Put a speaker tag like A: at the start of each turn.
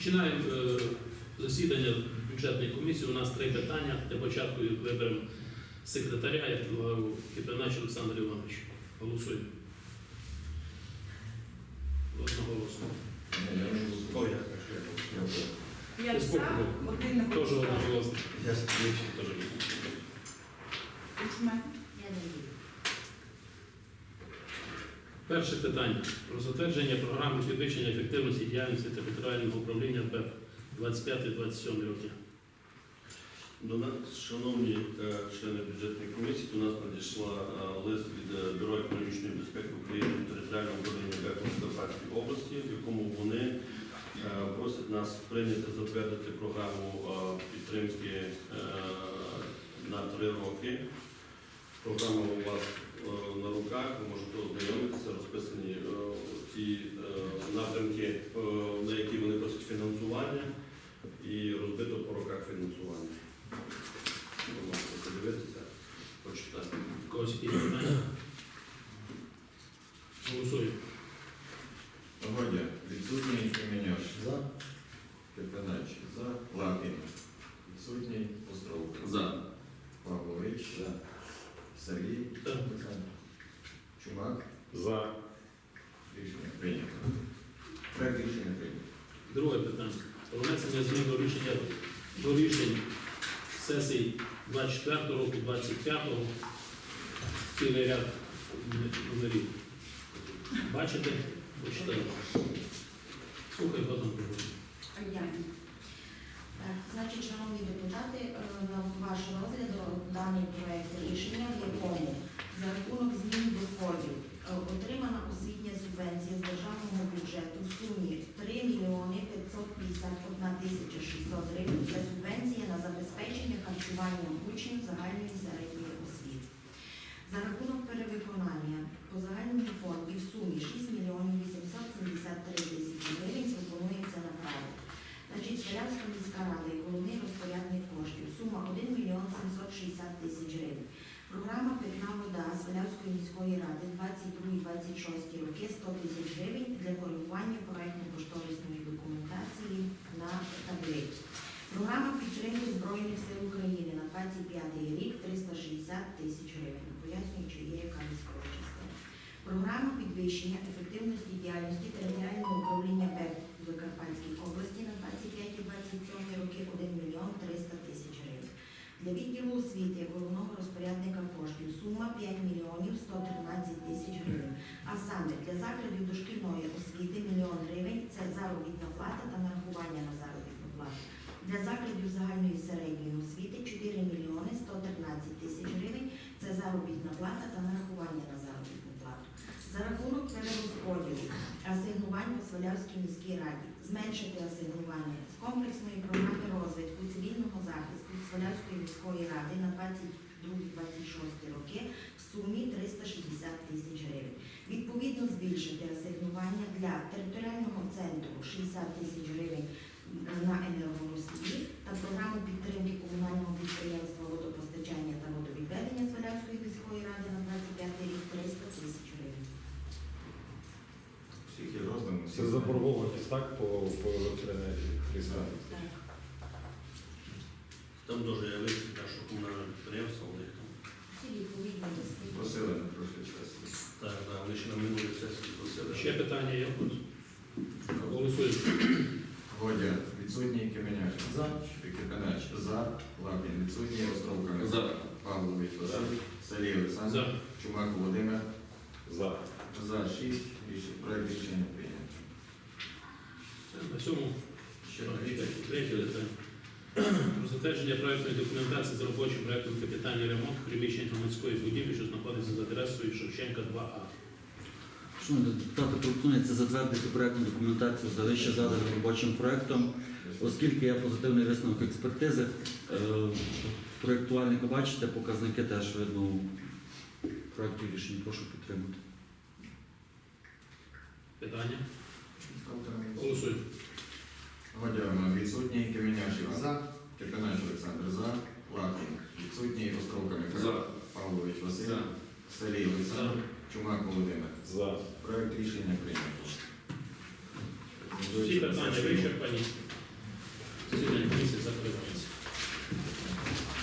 A: Починаємо е, засідання бюджетної комісії. У нас три питання. Для початку виберемо секретаря, як говорив Кипинач Олександр Іванович. Голосуємо. Одноголосно.
B: Я
A: Я
C: Я за, один не
A: Теж одноголосно.
B: я скричу.
A: Теж є.
C: Кучма.
D: Я не вірю.
A: Перше питання про затвердження програми підвищення ефективності діяльності територіального управління БЕП 25-27 роки.
B: До нас, шановні е, члени бюджетної комісії, до нас надійшла е, лист від е, Бюро економічної безпеки України територіального управління БЕК Закарпатської області, в якому вони просять нас прийняти затвердити програму підтримки на три роки. Програма у вас на руках, ви можете ознайомитися, розписані е, ті е, напрямки, е, на які вони просять фінансування, і розбито по роках фінансування. Ви можете подивитися, почитати.
A: Когось які питання? Голосуємо.
E: Погодя, відсутній Каменяш. За. Кирпинач. За. Лапін. Відсутній Островка.
B: За.
E: Павлович. За. Сергій. Чумак.
A: За.
E: Рішення прийнято. Проект рішення прийнято.
A: Друге питання. Про внесення змін до рішення до рішень сесій 24 року, 25 цілий ряд номерів. Бачите? Почитайте. Слухай, потім поговоримо.
D: Значить, шановні депутати, е, на ваш розгляд даний проект рішення, в якому за рахунок змін доходів е, отримана освітня субвенція з державного бюджету в сумі 3 мільйони 551 тисяча 600 гривень. Це субвенція на забезпечення харчування учнів загальної вода Свалявської міської ради 22-26 роки 100 тисяч гривень для коригування проектно-кошторисної документації на таблицю. Програма підтримки Збройних сил України на 25 рік 360 тисяч гривень. Пояснюю, чи є яка військова. Програма підвищення ефективності діяльності територіального За рахунок перерозподілу асигнувань по Свалявській міській раді зменшити асигнування з комплексної програми розвитку цивільного захисту Свалявської міської ради на 22-26 роки в сумі 360 тисяч гривень. Відповідно збільшити асигнування для територіального центру 60 тисяч гривень на енергоносії та програму підтримки комунального підприємства водопостачання та водовідведення Свалявської міської ради на 25 рік 300 тисяч гривень.
E: Всіх є роздано.
F: Це заборгованість, так, по, по електроенергії Христа.
B: Там дуже я висвіт, що комунальне підприємство, у них там.
E: Просили на прошлій часі.
B: Так, так, вони ще на минулій сесії просили.
A: Ще питання є? Голосуємо.
E: Погодя, відсутній Каменяш. За. Кирпинач. За. Лапін. Відсутній Островка.
B: За.
E: Павлович Василь. Сергій Олександр.
F: За.
E: Чумак Володимир.
F: За.
E: За 6. Рішення. Проект рішення прийнято.
A: На цьому
B: Ще
A: третє. Про затвердження проектної документації з робочим проектом капітальний ремонт приміщень громадської будівлі, що знаходиться за адресою Шевченка 2А.
G: Шановні депутати, пропонується затвердити проектну документацію за вище заданим робочим проектом, оскільки є позитивний висновок експертизи. е, Проєктуальника бачите, показники теж видно у проєкті рішення. Прошу підтримати.
A: Питання? Голосуй.
E: Годяна відсутній, Креміняш Іван. За. Кирканач Олександр за. Лакін відсутній, Островка Михайло
B: За.
E: Павлович Василь.
B: За.
E: Селій Олександр. Чумак Володимир.
F: За.
E: Проект рішення прийнято.
A: Всі питання вичерпані. Сьогодні комісія закрита.